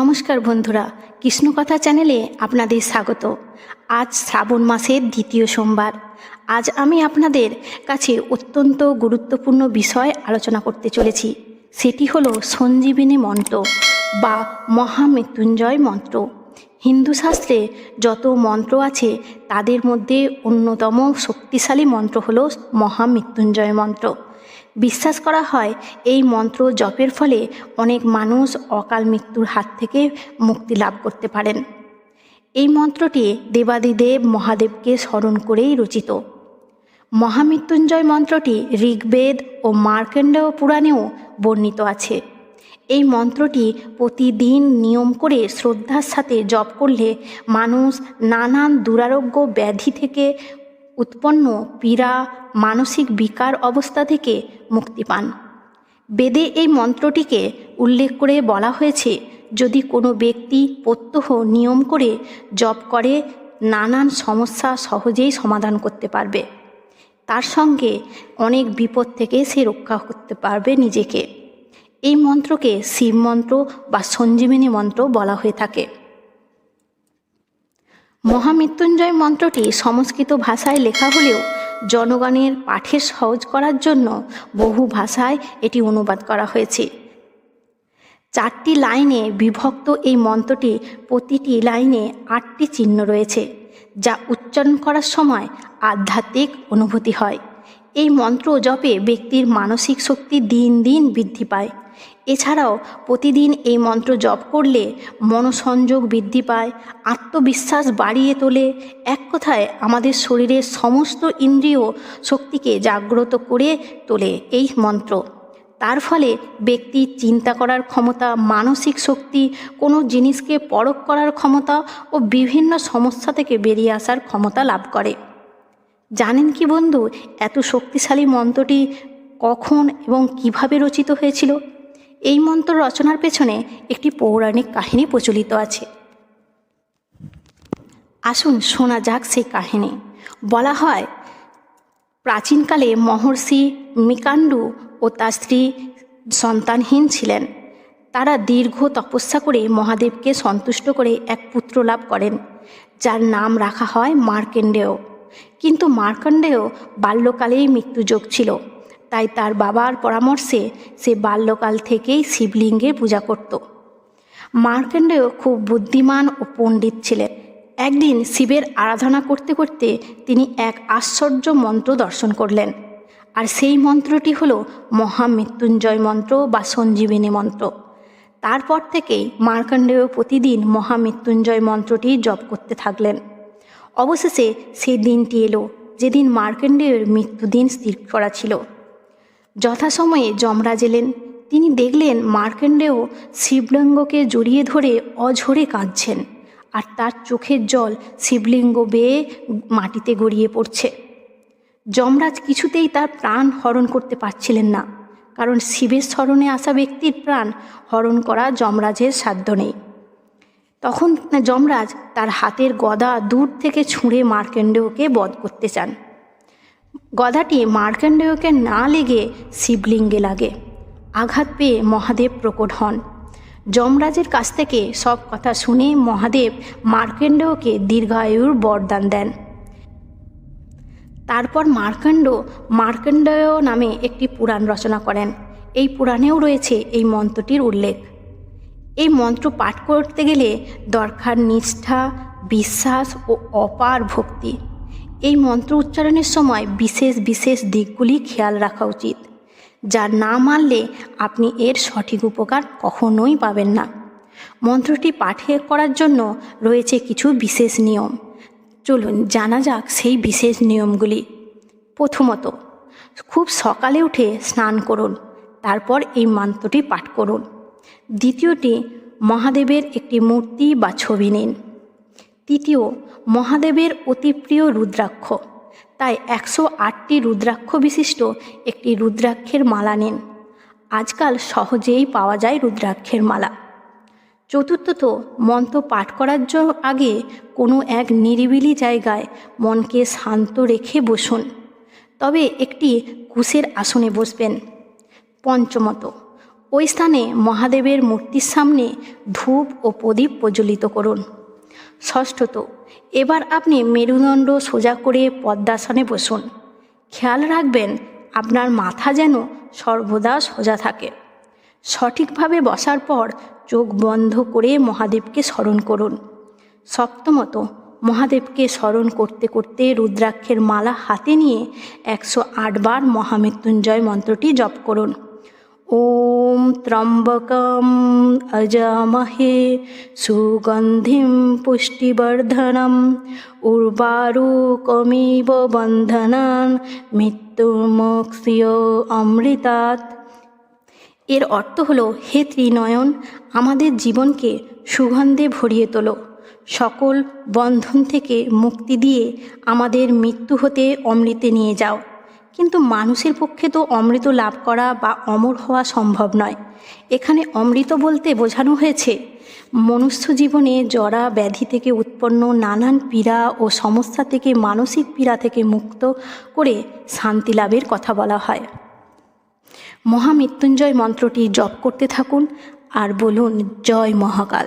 নমস্কার বন্ধুরা, কৃষ্ণকথা চ্যানেলে আপনাদের স্বাগত। আজ শ্রাবণ মাসের দ্বিতীয় সোমবার। আজ আমি আপনাদের কাছে অত্যন্ত গুরুত্বপূর্ণ বিষয় আলোচনা করতে চলেছি। সেটি হলো সঞ্জীবিনী মন্ত্র বা মহামৃত্যুঞ্জয় মন্ত্র। হিন্দু শাস্ত্রে যত মন্ত্র আছে, তাদের মধ্যে অন্যতম শক্তিশালী মন্ত্র হলো মহামৃত্যুঞ্জয় মন্ত্র। বিশ্বাস করা হয় এই মন্ত্র জপের ফলে অনেক মানুষ অকাল মৃত্যুর হাত থেকে মুক্তি লাভ করতে পারেন। এই মন্ত্রটি দেবাদিদেব মহাদেবকে স্মরণ করেই রচিত। মহামৃত্যুঞ্জয় মন্ত্রটি ঋগ্বেদ ও মার্কেন্ডেয় পুরাণেও বর্ণিত আছে। এই মন্ত্রটি প্রতিদিন নিয়ম করে শ্রদ্ধার সাথে জপ করলে মানুষ নানান দুরারোগ্য ব্যাধি থেকে উৎপন্ন পীড়া, মানসিক বিকার অবস্থা থেকে মুক্তি পান। বেদে এই মন্ত্রটিকে উল্লেখ করে বলা হয়েছে, যদি কোনো ব্যক্তি প্রত্যহ নিয়ম করে জপ করে, নানান সমস্যা সহজেই সমাধান করতে পারবে। তার সঙ্গে অনেক বিপদ থেকে সে রক্ষা করতে পারবে নিজেকে। এই মন্ত্রকে শিব মন্ত্র বা সঞ্জীবিনী মন্ত্র বলা হয়ে থাকে। মহামৃত্যুঞ্জয় মন্ত্রটি সংস্কৃত ভাষায় লেখা হলেও জনগণের পাঠে সহজ করার জন্য বহু ভাষায় এটি অনুবাদ করা হয়েছে। চারটি লাইনে বিভক্ত এই মন্ত্রটি প্রতিটি লাইনে আটটি চিহ্ন রয়েছে, যা উচ্চারণ করার সময় আধ্যাত্মিক অনুভূতি হয়। এই মন্ত্র জপে ব্যক্তির মানসিক শক্তি দিন দিন বৃদ্ধি পায়। এছাড়াও প্রতিদিন এই মন্ত্র জপ করলে মনসংযোগ বৃদ্ধি পায়, আত্মবিশ্বাস বাড়িয়ে তোলে। এক কথায় আমাদের শরীরের সমস্ত ইন্দ্রিয় শক্তিকে জাগ্রত করে তোলে এই মন্ত্র। তার ফলে ব্যক্তির চিন্তা করার ক্ষমতা, মানসিক শক্তি, কোনো জিনিসকে পরখ করার ক্ষমতা ও বিভিন্ন সমস্যা থেকে বেরিয়ে আসার ক্ষমতা লাভ করে। জানেন কি বন্ধু, এত শক্তিশালী মন্ত্রটি কখন এবং কীভাবে রচিত হয়েছিল? এই মন্ত্র রচনার পেছনে একটি পৌরাণিক কাহিনী প্রচলিত আছে। আসুন শোনা যাক সেই কাহিনী। বলা হয়, প্রাচীনকালে মহর্ষি মিকান্ডু ও তার স্ত্রী সন্তানহীন ছিলেন। তারা দীর্ঘ তপস্যা করে মহাদেবকে সন্তুষ্ট করে এক পুত্র লাভ করেন, যার নাম রাখা হয় মার্কেন্ডেয়। কিন্তু মার্কণ্ডেয় বাল্যকালেই মৃত্যুযোগ ছিল। তাই তার বাবার পরামর্শে সে বাল্যকাল থেকেই শিবলিঙ্গে পূজা করত। মার্কেন্ডেয় খুব বুদ্ধিমান ও পণ্ডিত ছিলেন। একদিন শিবের আরাধনা করতে করতে তিনি এক আশ্চর্য মন্ত্র দর্শন করলেন। আর সেই মন্ত্রটি হল মহামৃত্যুঞ্জয় মন্ত্র বা সঞ্জীবিনী মন্ত্র। তারপর থেকেই মার্কণ্ডেয় প্রতিদিন মহামৃত্যুঞ্জয় মন্ত্রটি জপ করতে থাকলেন। অবশেষে সেই দিনটি এলো, যেদিন মার্কেন্ডেয়ের মৃত্যুদিন স্থির করা ছিল। যথাসময়ে যমরাজ এলেন। তিনি দেখলেন মার্কেন্ডেয় শিবলিঙ্গকে জড়িয়ে ধরে অঝরে কাঁদছেন, আর তার চোখের জল শিবলিঙ্গ বেয়ে মাটিতে গড়িয়ে পড়ছে। যমরাজ কিছুতেই তার প্রাণ হরণ করতে পারছিলেন না, কারণ শিবের স্মরণে আসা ব্যক্তির প্রাণ হরণ করা যমরাজের সাধ্য নেই। তখন যমরাজ তার হাতের গদা দূর থেকে ছুঁড়ে মার্কেন্ডেয়কে বধ করতে চান। গদাটি মার্কেন্ডেয়কে না লেগে শিবলিঙ্গে লাগে। আঘাত পেয়ে মহাদেব প্রকট হন। যমরাজের কাছ থেকে সব কথা শুনে মহাদেব মার্কেন্ডেয়কে দীর্ঘায়ুর বরদান দেন। তারপর মার্কেন্ড মার্কেন্ডেয় নামে একটি পুরাণ রচনা করেন। এই পুরাণেও রয়েছে এই মন্ত্রটির উল্লেখ। এই মন্ত্র পাঠ করতে গেলে দরকার নিষ্ঠা, বিশ্বাস ও অপার ভক্তি। এই মন্ত্র উচ্চারণের সময় বিশেষ বিশেষ দিকগুলি খেয়াল রাখা উচিত। যা না মানলে আপনি এর সঠিক উপকার কখনোই পাবেন না। মন্ত্রটি পাঠে করার জন্য রয়েছে কিছু বিশেষ নিয়ম। চলুন জানা যাক সেই বিশেষ নিয়মগুলি। প্রথমত, খুব সকালে উঠে স্নান করুন। তারপর এই মন্ত্রটি পাঠ করুন। দ্বিতীয়টি, মহাদেবের একটি মূর্তি বা ছবি নিন। তৃতীয়, মহাদেবের অতি প্রিয় রুদ্রাক্ষ। তাই একশো আটটি রুদ্রাক্ষ বিশিষ্ট একটি রুদ্রাক্ষের মালা নিন। আজকাল সহজেই পাওয়া যায় রুদ্রাক্ষের মালা। চতুর্থত, মন্ত্র পাঠ করার আগে কোনো এক নিরিবিলি জায়গায় মনকে শান্ত রেখে বসুন। তবে একটি কুশের আসনে বসবেন। পঞ্চমত ওই স্থানে মহাদেবের মূর্তির সামনে ধূপ ও প্রদীপ প্রজ্বলিত করুন। ষষ্ঠত, এবার আপনি মেরুদণ্ড সোজা করে পদ্মাসনে বসুন। খেয়াল রাখবেন, আপনার মাথা যেন সর্বদা সোজা থাকে। সঠিকভাবে বসার পর চোখ বন্ধ করে মহাদেবকে স্মরণ করুন। সপ্তমত, মহাদেবকে স্মরণ করতে করতে রুদ্রাক্ষের মালা হাতে নিয়ে একশো আটবার মহামৃত্যুঞ্জয় মন্ত্রটি জপ করুন। ওম ত্রম্বকম অজামহে সুগন্ধিম পুষ্টিবর্ধনম উর্বারুকমিব বন্ধনান মৃত্যুর্মোক্ষিয় অমৃতাৎ এর অর্থ হলো, হে ত্রিনয়ন, আমাদের জীবনকে সুগন্ধে ভরিয়ে তোলো। সকল বন্ধন থেকে মুক্তি দিয়ে আমাদের মৃত্যু হতে অমৃতে নিয়ে যাও। কিন্তু মানুষের পক্ষে তো অমৃত লাভ করা বা অমর হওয়া সম্ভব নয়। এখানে অমৃত বলতে বোঝানো হয়েছে, মনুষ্য জীবনে জরা ব্যাধি থেকে উৎপন্ন নানান পীড়া ও সমস্যা থেকে মানসিক পীড়া থেকে মুক্ত করে শান্তি লাভের কথা বলা হয়। মহামৃত্যুঞ্জয় মন্ত্রটি জপ করতে থাকুন আর বলুন, জয় মহাকাল।